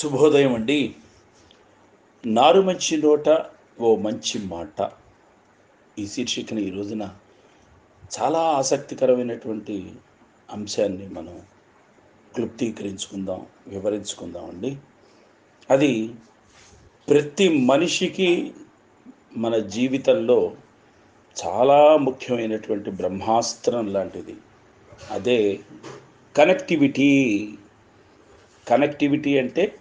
శుభోదయం అండి. నారు మంచి నోట ఓ మంచి మాట. ఈ శీర్షికను ఈ రోజున చాలా ఆసక్తికరమైనటువంటి అంశాన్ని మనం క్లుప్తీకరించుకుందాం వివరించుకుందాం అండి. అది ప్రతి మనిషికి మన జీవితంలో చాలా ముఖ్యమైనటువంటి బ్రహ్మాస్త్రం లాంటిది. అదే కనెక్టివిటీ. కనెక్టివిటీ అంటే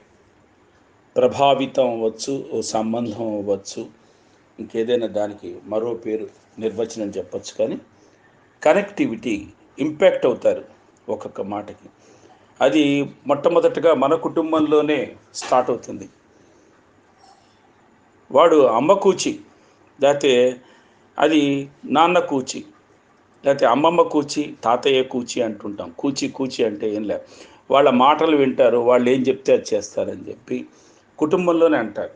ప్రభావితం అవ్వచ్చు ఓ సంబంధం అవ్వచ్చు. ఇంకేదైనా దానికి మరో పేరు నిర్వచనం చెప్పచ్చు కానీ కనెక్టివిటీ ఇంపాక్ట్ అవుతారు ఒక్కొక్క మాటకి. అది మొట్టమొదటగా మన కుటుంబంలోనే స్టార్ట్ అవుతుంది. వాడు అమ్మ కూచి లేకపోతే అది నాన్న కూచి లేకపోతే అమ్మమ్మ కూచి తాతయ్య కూచి అంటుంటాం. కూచి కూచి అంటే ఏం లే వాళ్ళ మాటలు వింటారు వాళ్ళు ఏం చెప్తే అది చేస్తారని చెప్పి కుటుంబంలోనే అంటారు.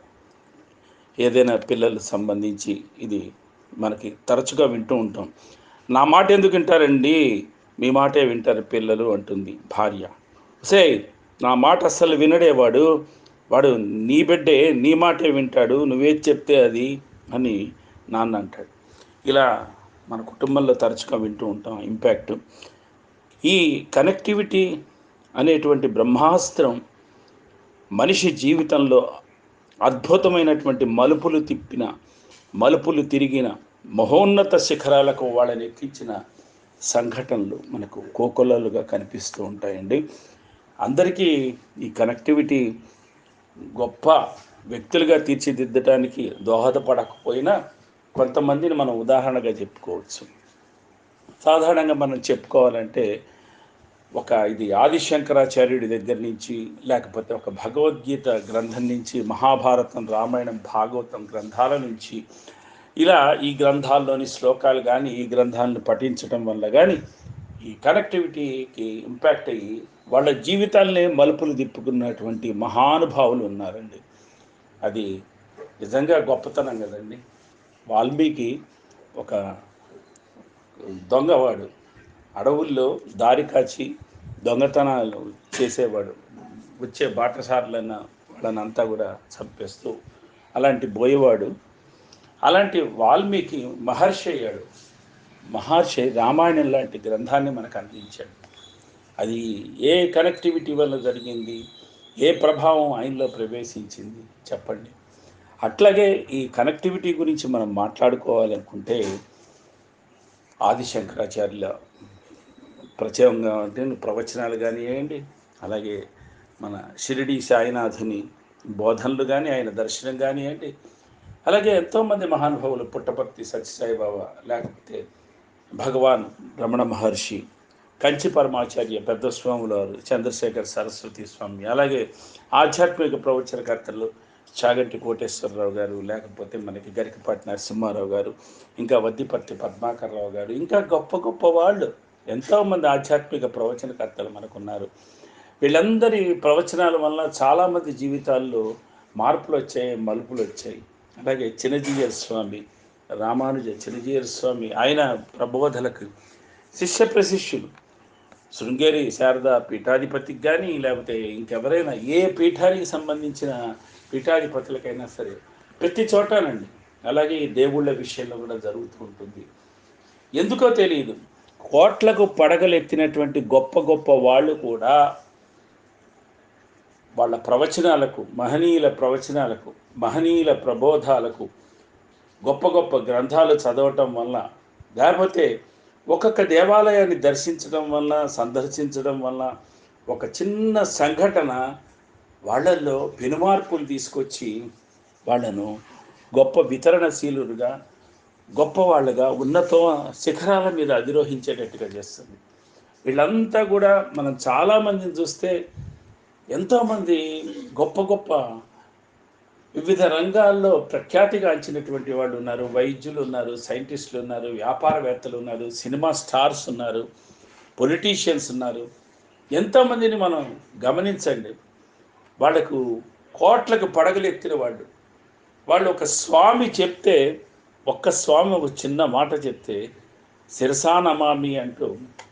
ఏదైనా పిల్లలు సంబంధించి ఇది మనకి తరచుగా వింటూ ఉంటాం. నా మాట ఎందుకు వింటారండి? మీ మాటే వింటారు పిల్లలు అంటుంది భార్య. సే నా మాట అస్సలు వినడేవాడు వాడు నీ బిడ్డే నీ మాటే వింటాడు నువ్వేది చెప్తే అది అని నాన్న అంటాడు. ఇలా మన కుటుంబంలో తరచుగా వింటూ ఉంటాం. ఇంపాక్ట్ ఈ కనెక్టివిటీ అనేటువంటి బ్రహ్మాస్త్రం మనిషి జీవితంలో అద్భుతమైనటువంటి మలుపులు తిప్పిన మలుపులు తిరిగిన మహోన్నత శిఖరాలకు వాళ్ళని ఎక్కించిన సంఘటనలు మనకు కోకొల్లలుగా కనిపిస్తూ ఉంటాయండి. అందరికీ ఈ కనెక్టివిటీ గొప్ప వ్యక్తులుగా తీర్చిదిద్దడానికి దోహదపడకపోయినా కొంతమందిని మనం ఉదాహరణగా చెప్పుకోవచ్చు. సాధారణంగా మనం చెప్పుకోవాలంటే ఒక ఇది ఆదిశంకరాచార్యుడి దగ్గర నుంచి లేకపోతే ఒక భగవద్గీత గ్రంథం నుంచి మహాభారతం రామాయణం భాగవతం గ్రంథాల నుంచి ఇలా ఈ గ్రంథాల్లోని శ్లోకాలు కానీ ఈ గ్రంథాలను పఠించడం వల్ల కానీ ఈ కనెక్టివిటీకి ఇంపాక్ట్ అయ్యి వాళ్ళ జీవితాలనే మలుపులు తిప్పుకున్నటువంటి మహానుభావులు ఉన్నారండి. అది నిజంగా గొప్పతనం కదండి. వాల్మీకి ఒక దొంగవాడు. అడవుల్లో దారి కాచి దొంగతనాలు చేసేవాడు. వచ్చే బాటసారులన్న వాళ్ళని అంతా కూడా చంపేస్తూ అలాంటి బోయేవాడు. అలాంటి వాల్మీకి మహర్షి అయ్యాడు. మహర్షి రామాయణం లాంటి గ్రంథాన్ని మనకు అందించాడు. అది ఏ కనెక్టివిటీ వల్ల జరిగింది? ఏ ప్రభావం ఆయనలో ప్రవేశించింది? చెప్పండి. అట్లాగే ఈ కనెక్టివిటీ గురించి మనం మాట్లాడుకోవాలనుకుంటే ఆదిశంకరాచార్యుల ప్రత్యేకంగా అంటే ప్రవచనాలు కానివ్వండి అలాగే మన షిరిడి సాయినాథుని బోధనలు కానీ ఆయన దర్శనం కానివ్వండి అలాగే ఎంతోమంది మహానుభావులు పుట్టపర్తి సత్యసాయి బాబా లేకపోతే భగవాన్ రమణ మహర్షి కంచి పరమాచార్య పెద్ద స్వాములు వారు చంద్రశేఖర్ సరస్వతి స్వామి అలాగే ఆధ్యాత్మిక ప్రవచనకర్తలు చాగంటి కోటేశ్వరరావు గారు లేకపోతే మనకి గరికపాటి నరసింహారావు గారు ఇంకా వద్దిపర్తి పద్మాకర్రావు గారు ఇంకా గొప్ప గొప్ప వాళ్ళు ఎంతోమంది ఆధ్యాత్మిక ప్రవచనకర్తలు మనకున్నారు. వీళ్ళందరి ప్రవచనాల వల్ల చాలామంది జీవితాల్లో మార్పులు వచ్చాయి మలుపులు వచ్చాయి అలాగే చిన్నజీయర్ స్వామి రామానుజ చిన్నజీయర్ స్వామి ఆయన ప్రబోధలకు శిష్య ప్రశిష్యులు. శృంగేరి శారద పీఠాధిపతికి కానీ లేకపోతే ఇంకెవరైనా ఏ పీఠానికి సంబంధించిన పీఠాధిపతులకైనా సరే ప్రతి చోటనండి. అలాగే దేవుళ్ళ విషయంలో కూడా జరుగుతూ ఉంటుంది. ఎందుకో తెలియదు కోట్లకు పడగలెత్తినటువంటి గొప్ప గొప్ప వాళ్ళు కూడా వాళ్ళ ప్రవచనాలకు మహనీయుల ప్రవచనాలకు మహనీయుల ప్రబోధాలకు గొప్ప గొప్ప గ్రంథాలు చదవటం వల్ల లేకపోతే ఒక్కొక్క దేవాలయాన్ని దర్శించడం వల్ల సందర్శించడం వల్ల ఒక చిన్న సంఘటన వాళ్ళల్లో పెనుమార్పులు తీసుకొచ్చి వాళ్ళను గొప్ప వితరణశీలుగా గొప్ప వాళ్ళగా ఉన్నత శిఖరాల మీద అధిరోహించేటట్టుగా చేస్తుంది. వీళ్ళంతా కూడా మనం చాలామందిని చూస్తే ఎంతోమంది గొప్ప గొప్ప వివిధ రంగాల్లో ప్రఖ్యాతిగాంచినటువంటి వాళ్ళు ఉన్నారు. వైద్యులు ఉన్నారు సైంటిస్టులు ఉన్నారు వ్యాపారవేత్తలు ఉన్నారు సినిమా స్టార్స్ ఉన్నారు పొలిటీషియన్స్ ఉన్నారు. ఎంతోమందిని మనం గమనించండి. వాళ్ళకు కోట్లకు పడగలెత్తిన వాళ్ళు. వాళ్ళు ఒక స్వామి చెప్తే ఒక్క స్వామి ఒక చిన్న మాట చెప్తే శిరసానమామి అంటూ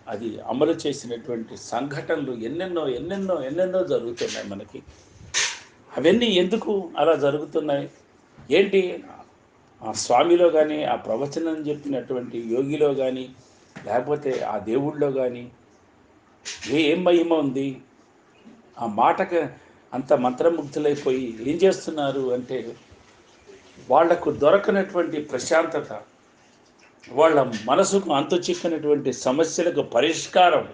అది అమలు చేసినటువంటి సంఘటనలు ఎన్నెన్నో ఎన్నెన్నో ఎన్నెన్నో జరుగుతున్నాయి మనకి. అవన్నీ ఎందుకు అలా జరుగుతున్నాయి? ఏంటి? ఆ స్వామిలో కానీ ఆ ప్రవచనం చెప్పినటువంటి యోగిలో కానీ లేకపోతే ఆ దేవుళ్ళలో కానీ ఏ ఏం మహిమ ఉంది? ఆ మాటకు అంత మంత్రముగ్ధులైపోయి ఏం చేస్తున్నారు అంటే వాళ్ళకు దొరకనటువంటి ప్రశాంతత వాళ్ళ మనసుకు అంతు చిక్కనటువంటి సమస్యలకు పరిష్కారం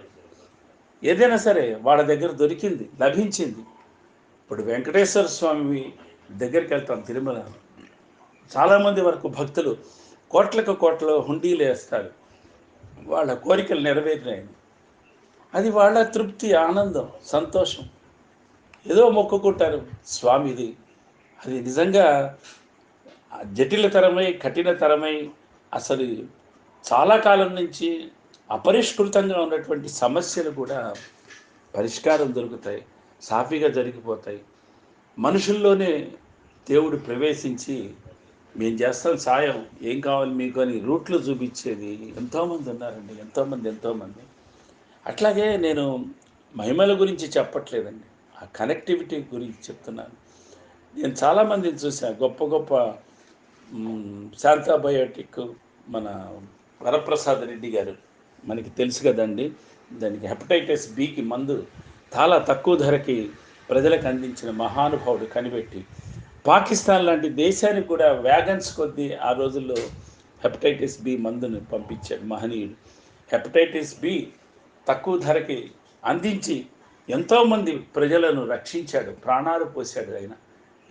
ఏదైనా సరే వాళ్ళ దగ్గర దొరికింది లభించింది. ఇప్పుడు వెంకటేశ్వర స్వామి దగ్గరికి వెళ్తాం తిరుమల. చాలామంది వరకు భక్తులు కోట్లకు కోట్ల హుండీలు వేస్తారు. వాళ్ళ కోరికలు నెరవేరినాయి. అది వాళ్ళ తృప్తి ఆనందం సంతోషం. ఏదో మొక్కుకుంటారు. స్వామిది. అది నిజంగా జటిలతరమై కఠినతరమై అసలు చాలా కాలం నుంచి అపరిష్కృతంగా ఉన్నటువంటి సమస్యలు కూడా పరిష్కారం దొరుకుతాయి సాఫీగా జరిగిపోతాయి. మనుషుల్లోనే దేవుడు ప్రవేశించి మేము చేస్తాం సాయం ఏం కావాలి మీకు అని రూట్లు చూపించేది ఎంతోమంది ఉన్నారండి ఎంతోమంది ఎంతోమంది. అట్లాగే నేను మహిమల గురించి చెప్పట్లేదండి ఆ కనెక్టివిటీ గురించి చెప్తున్నాను. నేను చాలామందిని చూసాను గొప్ప గొప్ప శాంతాబయోటిక్ మన వరప్రసాద్ రెడ్డి గారు మనకి తెలుసు కదండి. దానికి హెపటైటిస్ బికి మందు చాలా తక్కువ ధరకి ప్రజలకు అందించిన మహానుభావుడు కనిపెట్టి పాకిస్తాన్ లాంటి దేశానికి కూడా వ్యాగన్స్ కొద్దీ ఆ రోజుల్లో హెపటైటిస్ బి మందును పంపించాడు మహనీయుడు. హెపటైటిస్ బి తక్కువ ధరకి అందించి ఎంతోమంది ప్రజలను రక్షించాడు ప్రాణాలు పోశాడు ఆయన.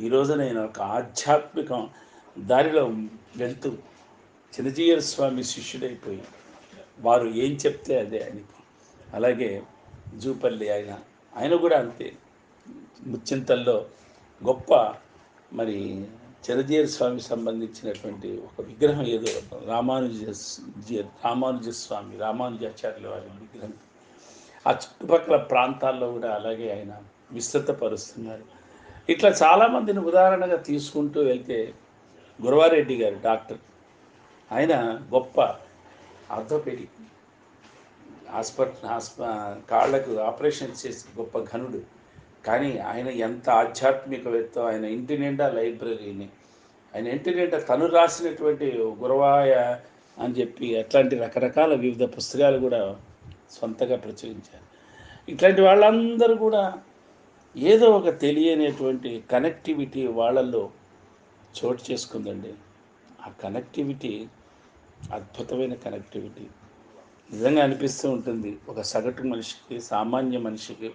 ఈ రోజున ఒక ఆధ్యాత్మికం దారిలో వెళ్తూ చిన్నజీయర్ స్వామి శిష్యుడైపోయి వారు ఏం చెప్తే అదే అని. అలాగే జూపల్లి ఆయన ఆయన కూడా అంతే. ముచ్చింతల్లో గొప్ప మరి చిరజీయర్ స్వామి సంబంధించినటువంటి ఒక విగ్రహం ఏదో రామానుజ రామానుజ స్వామి రామానుజాచార్యుల వారి విగ్రహం. ఆ చుట్టుపక్కల ప్రాంతాల్లో కూడా అలాగే ఆయన విస్తృతపరుస్తున్నారు. ఇట్లా చాలామందిని ఉదాహరణగా తీసుకుంటూ వెళ్తే గురవారెడ్డి గారు డాక్టర్. ఆయన గొప్ప ఆర్థోపెడిక్ హాస్పిటల్ హాస్ప కాళ్ళకు ఆపరేషన్ చేసి గొప్ప ఘనుడు. కానీ ఆయన ఎంత ఆధ్యాత్మికవేత్త ఆయన ఇంటి నిండా లైబ్రరీని ఆయన ఇంటి నిండా తను రాసినటువంటి గురవాయ అని చెప్పి అట్లాంటి రకరకాల వివిధ పుస్తకాలు కూడా సొంతగా ప్రచురించారు. ఇట్లాంటి వాళ్ళందరూ కూడా ఏదో ఒక తెలియనటువంటి కనెక్టివిటీ వాళ్ళల్లో చోటు చేసుకుందండి. ఆ కనెక్టివిటీ అద్భుతమైన కనెక్టివిటీ నిజంగా అనిపిస్తూ ఉంటుంది. ఒక సగటు మనిషికి సామాన్య మనిషికి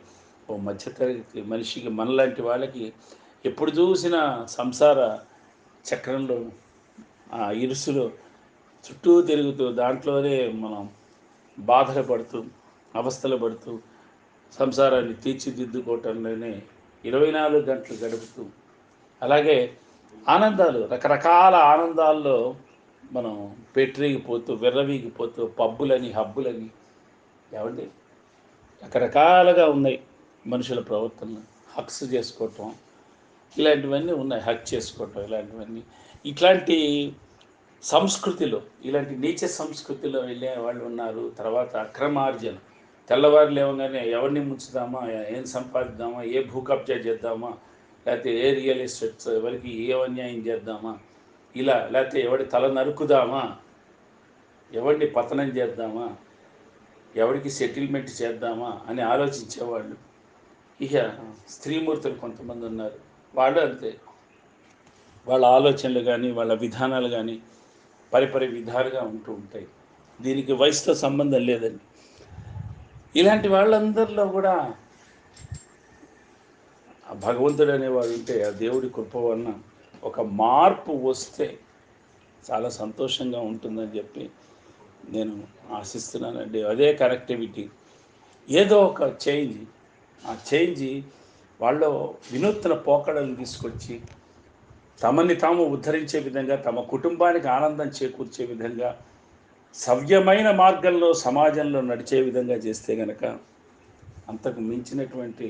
ఓ మధ్యతరగతి మనిషికి మనలాంటి వాళ్ళకి ఎప్పుడు చూసినా సంసార చక్రంలో ఆ ఇరుసులో చుట్టూ తిరుగుతూ దాంట్లోనే మనం బాధలు పడుతూ అవస్థలు పడుతూ సంసారాన్ని తీర్చిదిద్దుకోవటంలోనే ఇరవై నాలుగు గంటలు గడుపుతూ అలాగే ఆనందాలు రకరకాల ఆనందాల్లో మనం పెట్టిరిగిపోతూ విర్రవీగిపోతూ పబ్బులని హబ్బులని ఏమండి? రకరకాలుగా ఉన్నాయి మనుషుల ప్రవర్తనలు. హక్స్ చేసుకోవటం ఇలాంటివన్నీ ఉన్నాయి. హక్ చేసుకోవటం ఇలాంటివన్నీ. ఇట్లాంటి సంస్కృతిలో ఇలాంటి నీచ సంస్కృతిలో వెళ్ళే వాళ్ళు ఉన్నారు. తర్వాత అక్రమార్జన. తెల్లవారు లేవగానే ఎవరిని ముంచుదామా? ఏం సంపాదిద్దామా? ఏ భూ కబ్జా చేద్దామా? లేకపోతే ఏ రియల్ ఎస్టేట్స్ ఎవరికి ఏ అన్యాయం చేద్దామా? ఇలా లేకపోతే ఎవడి తల నరుకుదామా? ఎవరిని పతనం చేద్దామా? ఎవరికి సెటిల్మెంట్ చేద్దామా? అని ఆలోచించేవాళ్ళు. ఇక స్త్రీమూర్తులు కొంతమంది ఉన్నారు. వాళ్ళు అంతే. వాళ్ళ ఆలోచనలు కానీ వాళ్ళ విధానాలు కానీ పరిపరి విధాలుగా ఉంటూ ఉంటాయి. దీనికి వయసుతో సంబంధం లేదండి. ఇలాంటి వాళ్ళందరిలో కూడా భగవంతుడు అనేవాడు ఉంటే ఆ దేవుడి కృప వలన ఒక మార్పు వస్తే చాలా సంతోషంగా ఉంటుందని చెప్పి నేను ఆశిస్తున్నానండి. అదే కనెక్టివిటీ. ఏదో ఒక చేంజ్. ఆ చేంజ్ వాళ్ళు వినూత్న పోకడలు తీసుకొచ్చి తమని తాము ఉద్ధరించే విధంగా తమ కుటుంబానికి ఆనందం చేకూర్చే విధంగా సవ్యమైన మార్గంలో సమాజంలో నడిచే విధంగా చేస్తే గనక అంతకు మించినటువంటి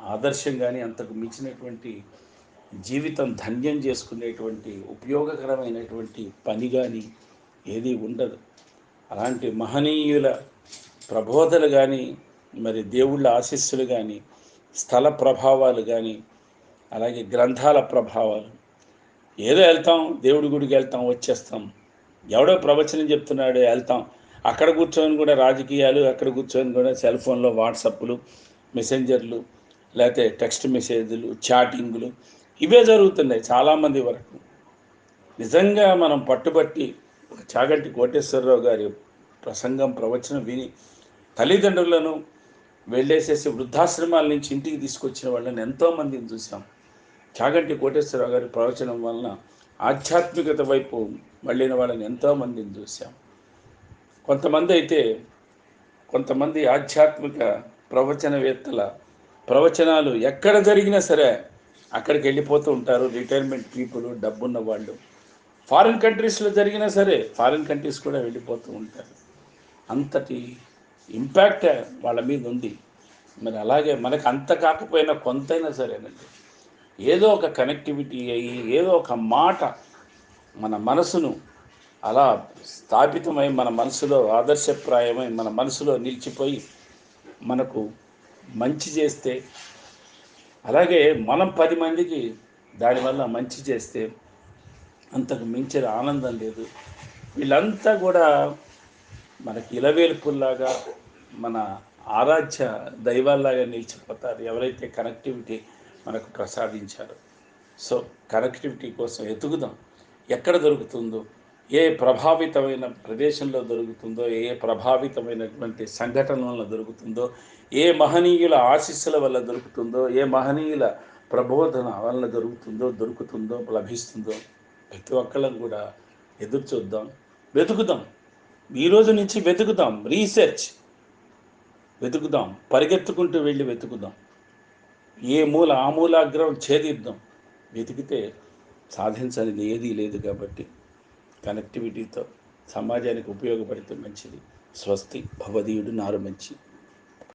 ఆదర్శం కానీ అంతకు మించినటువంటి జీవితం ధన్యం చేసుకునేటువంటి ఉపయోగకరమైనటువంటి పని కానీ ఏది ఉండదు. అలాంటి మహనీయుల ప్రబోధలు కానీ మరి దేవుళ్ళ ఆశీస్సులు కానీ స్థల ప్రభావాలు కానీ అలాగే గ్రంథాల ప్రభావాలు. ఏదో వెళ్తాం దేవుడి గుడికి వెళ్తాం వచ్చేస్తాం. ఎవడో ప్రవచనం చెప్తున్నాడో వెళ్తాం. అక్కడ కూర్చొని కూడా రాజకీయాలు అక్కడ కూర్చొని కూడా సెల్ ఫోన్లో వాట్సప్లు మెసెంజర్లు లేకపోతే టెక్స్ట్ మెసేజ్లు చాటింగ్లు ఇవే జరుగుతున్నాయి చాలామంది వరకు. నిజంగా మనం పట్టుబట్టి చాగంటి కోటేశ్వరరావు గారి ప్రసంగం ప్రవచనం విని తల్లిదండ్రులను వెళ్ళేసేసి వృద్ధాశ్రమాల నుంచి ఇంటికి తీసుకొచ్చిన వాళ్ళని ఎంతోమందిని చూసాం. చాగంటి కోటేశ్వరరావు గారి ప్రవచనం వలన ఆధ్యాత్మికత వైపు మళ్ళిన వాళ్ళని ఎంతోమందిని చూసాం. కొంతమంది అయితే కొంతమంది ఆధ్యాత్మిక ప్రవచనవేత్తల ప్రవచనాలు ఎక్కడ జరిగినా సరే అక్కడికి వెళ్ళిపోతూ ఉంటారు రిటైర్మెంట్ పీపుల్ డబ్బున్న వాళ్ళు. ఫారిన్ కంట్రీస్లో జరిగినా సరే ఫారిన్ కంట్రీస్ కూడా వెళ్ళిపోతూ ఉంటారు. అంతటి ఇంపాక్ట్ వాళ్ళ మీద ఉంది. మరి అలాగే మనకు అంత కాకపోయినా కొంతైనా సరేనండి. ఏదో ఒక కనెక్టివిటీ అయ్యి ఏదో ఒక మాట మన మనసును అలా స్థాపితమై మన మనసులో ఆదర్శప్రాయమై మన మనసులో నిలిచిపోయి మనకు మంచి చేస్తే అలాగే మనం పది మందికి దానివల్ల మంచి చేస్తే అంతకు మించిన ఆనందం లేదు. వీళ్ళంతా కూడా మనకి ఇలవేల్పుల్లాగా మన ఆరాధ్య దైవాల్లాగా నిలిచిపోతారు. ఎవరైతే కనెక్టివిటీ మనకు ప్రసాదించారో. సో కనెక్టివిటీ కోసం ఎతుకుదాం. ఎక్కడ దొరుకుతుందో ఏ ప్రభావితమైన ప్రదేశంలో దొరుకుతుందో ఏ ప్రభావితమైనటువంటి సంఘటనలో దొరుకుతుందో ఏ మహనీయుల ఆశీస్సుల వల్ల దొరుకుతుందో ఏ మహనీయుల ప్రబోధన వల్ల దొరుకుతుందో దొరుకుతుందో లభిస్తుందో ప్రతి ఒక్కళ్ళం కూడా ఎదురు చూద్దాం వెతుకుదాం. ఈరోజు నుంచి వెతుకుదాం రీసెర్చ్. వెతుకుదాం పరిగెత్తుకుంటూ వెళ్ళి వెతుకుదాం. ఏ మూల ఆ మూలాగ్రం ఛేదిద్దాం. వెతికితే సాధించనిది ఏదీ లేదు కాబట్టి కనెక్టివిటీతో సమాజానికి ఉపయోగపడితే మంచిది. స్వస్తి భవదీయుడు నారు మంచి.